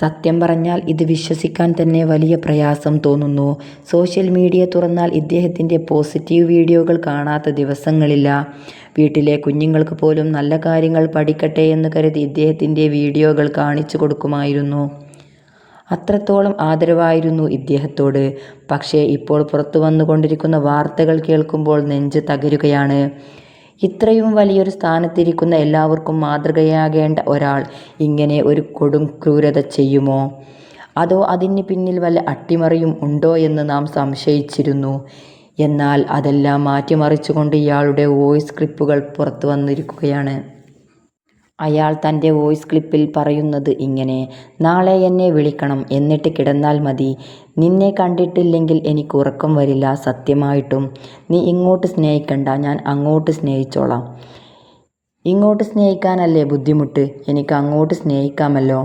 സത്യം പറഞ്ഞാൽ ഇത് വിശ്വസിക്കാൻ തന്നെ വലിയ പ്രയാസം തോന്നുന്നു. സോഷ്യൽ മീഡിയ തുറന്നാൽ ഇദ്ദേഹത്തിന്റെ പോസിറ്റീവ് വീഡിയോകൾ കാണാത്ത ദിവസങ്ങളില്ല. വീട്ടിലെ കുഞ്ഞുങ്ങൾക്ക് പോലും നല്ല കാര്യങ്ങൾ പഠിക്കട്ടെ എന്ന് കരുതി ഇദ്ദേഹത്തിന്റെ വീഡിയോകൾ കാണിച്ചു കൊടുക്കുമായിരുന്നു. അത്രത്തോളം ആദരവായിരുന്നു ഇദ്ദേഹത്തോട്. പക്ഷേ ഇപ്പോൾ പുറത്തു വന്നുകൊണ്ടിരിക്കുന്ന വാർത്തകൾ കേൾക്കുമ്പോൾ നെഞ്ച് തകരുകയാണ്. ഇത്രയും വലിയൊരു സ്ഥാനത്തിരിക്കുന്ന എല്ലാവർക്കും മാതൃകയാകേണ്ട ഒരാൾ ഇങ്ങനെ ഒരു കൊടും ക്രൂരത ചെയ്യുമോ? അതോ അതിന് പിന്നിൽ വല്ല അട്ടിമറിയും ഉണ്ടോ എന്ന് നാം സംശയിച്ചിരുന്നു. എന്നാൽ അതെല്ലാം മാറ്റിമറിച്ചുകൊണ്ട് ഇയാളുടെ വോയിസ് ക്ലിപ്പുകൾ പുറത്തുവന്നിരിക്കുകയാണ്. അയാൾ തന്റെ വോയിസ് ക്ലിപ്പിൽ പറയുന്നത് ഇങ്ങനെ: "നാളെ എന്നെ വിളിക്കണം. എന്നിട്ട് കിടന്നാൽ മതി. നിന്നെ കണ്ടിട്ടില്ലെങ്കിൽ എനിക്ക് ഉറക്കം വരില്ല സത്യമായിട്ടും. നീ ഇങ്ങോട്ട് സ്നേഹിക്കണ്ട. ഞാൻ അങ്ങോട്ട് സ്നേഹിച്ചോളാം. ഇങ്ങോട്ട് സ്നേഹിക്കാനല്ലേ ബുദ്ധിമുട്ട്. എനിക്ക് അങ്ങോട്ട് സ്നേഹിക്കാമല്ലോ.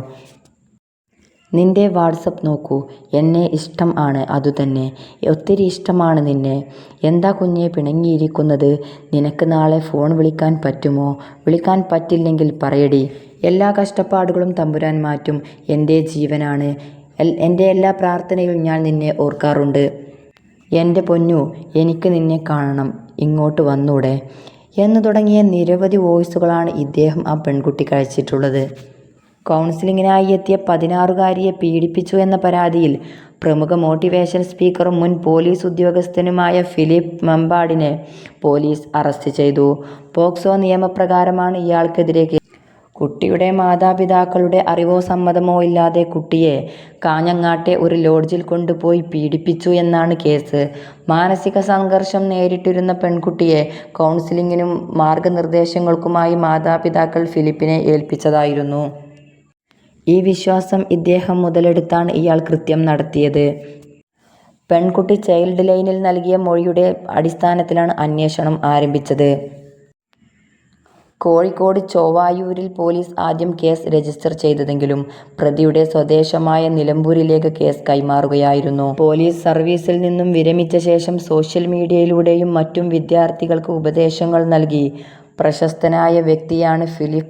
നിന്റെ വാട്സപ്പ് നോക്കൂ. എന്നെ ഇഷ്ടം ആണ് അതുതന്നെ. ഒത്തിരി ഇഷ്ടമാണ് നിന്നെ. എന്താ കുഞ്ഞെ പിണങ്ങിയിരിക്കുന്നത്. നിനക്ക് നാളെ ഫോൺ വിളിക്കാൻ പറ്റുമോ? വിളിക്കാൻ പറ്റില്ലെങ്കിൽ പറയടി. എല്ലാ കഷ്ടപ്പാടുകളും തമ്പുരാൻ മാറ്റും. എന്റെ ജീവനാണ്. എന്റെ എല്ലാ പ്രാർത്ഥനയും ഞാൻ നിന്നെ ഓർക്കാറുണ്ട്. എന്റെ പൊന്നു എനിക്ക് നിന്നെ കാണണം. ഇങ്ങോട്ട് വന്നൂടെ. " എന്ന് തുടങ്ങിയ നിരവധി വോയിസുകളാണ് ഇദ്ദേഹം ആ പെൺകുട്ടി അയച്ചിട്ടുള്ളത്. കൗൺസിലിംഗിനായി എത്തിയ പതിനാറുകാരിയെ പീഡിപ്പിച്ചു എന്ന പരാതിയിൽ പ്രമുഖ മോട്ടിവേഷൻ സ്പീക്കറും മുൻ പോലീസ് ഉദ്യോഗസ്ഥനുമായ ഫിലിപ്പ് മമ്പാടിനെ പോലീസ് അറസ്റ്റ് ചെയ്തു. പോക്സോ നിയമപ്രകാരമാണ് ഇയാൾക്കെതിരെ. കുട്ടിയുടെ മാതാപിതാക്കളുടെ അറിവോ സമ്മതമോ ഇല്ലാതെ കുട്ടിയെ കാഞ്ഞങ്ങാട്ടെ ഒരു ലോഡ്ജിൽ കൊണ്ടുപോയി പീഡിപ്പിച്ചു എന്നാണ് കേസ്. മാനസിക സംഘർഷം നേരിട്ടിരുന്ന പെൺകുട്ടിയെ കൗൺസിലിങ്ങിനും മാർഗനിർദ്ദേശങ്ങൾക്കുമായി മാതാപിതാക്കൾ ഫിലിപ്പിനെ ഏൽപ്പിച്ചതായിരുന്നു. ഈ വിശ്വാസം ഇദ്ദേഹം മുതലെടുത്താണ് ഇയാൾ കൃത്യം നടത്തിയത്. പെൺകുട്ടി ചൈൽഡ് ലൈനിൽ നൽകിയ മൊഴിയുടെ അടിസ്ഥാനത്തിലാണ് അന്വേഷണം ആരംഭിച്ചത്. കോഴിക്കോട് ചൊവ്വായൂരിൽ പോലീസ് ആദ്യം കേസ് രജിസ്റ്റർ ചെയ്തതെങ്കിലും പ്രതിയുടെ സ്വദേശമായ നിലമ്പൂരിലേക്ക് കേസ് കൈമാറുകയായിരുന്നു. പോലീസ് സർവീസിൽ നിന്നും വിരമിച്ച ശേഷം സോഷ്യൽ മീഡിയയിലൂടെയും മറ്റും വിദ്യാർത്ഥികൾക്ക് ഉപദേശങ്ങൾ നൽകി പ്രശസ്തനായ വ്യക്തിയാണ് ഫിലിപ്പ്